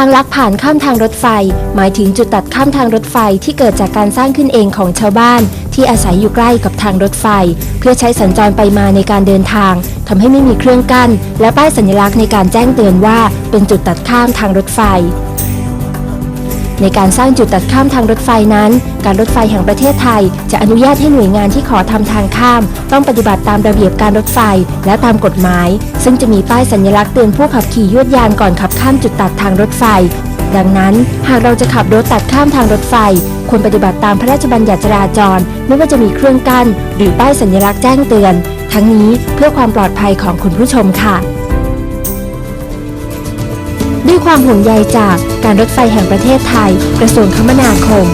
ทางลักผ่านข้ามทางรถไฟ หมายถึงจุดตัดข้ามทางรถไฟที่เกิดจากการสร้างขึ้นเองของชาวบ้าน ที่อาศัยอยู่ใกล้กับทางรถไฟ เพื่อใช้สัญจรไปมาในการเดินทางทำให้ไม่มีเครื่องกั้น และป้ายสัญลักษณ์ในการแจ้งเตือนว่า เป็นจุดตัดข้ามทางรถไฟ ในการสร้างจุดตัดข้ามทางรถไฟนั้น การรถไฟแห่งประเทศไทย จะอนุญาตให้หน่วยงานที่ขอทำทางข้าม ต้องปฏิบัติตามระเบียบการรถไฟและตามกฎหมาย ซึ่งจะมีป้ายสัญลักษณ์เตือนผู้ขับขี่ยวดยานก่อนขับข้ามจุดตัดทางรถไฟ ดังนั้น หากเราจะขับรถตัดข้ามทางรถไฟ ควรปฏิบัติตามพระราชบัญญัติจราจร ไม่ว่าจะมีเครื่องกั้น หรือป้ายสัญลักษณ์แจ้งเตือน ทั้งนี้เพื่อความปลอดภัยของคุณผู้ชมค่ะ ด้วยความห่วงใยจากการรถไฟแห่งประเทศไทย กระทรวงคมนาคม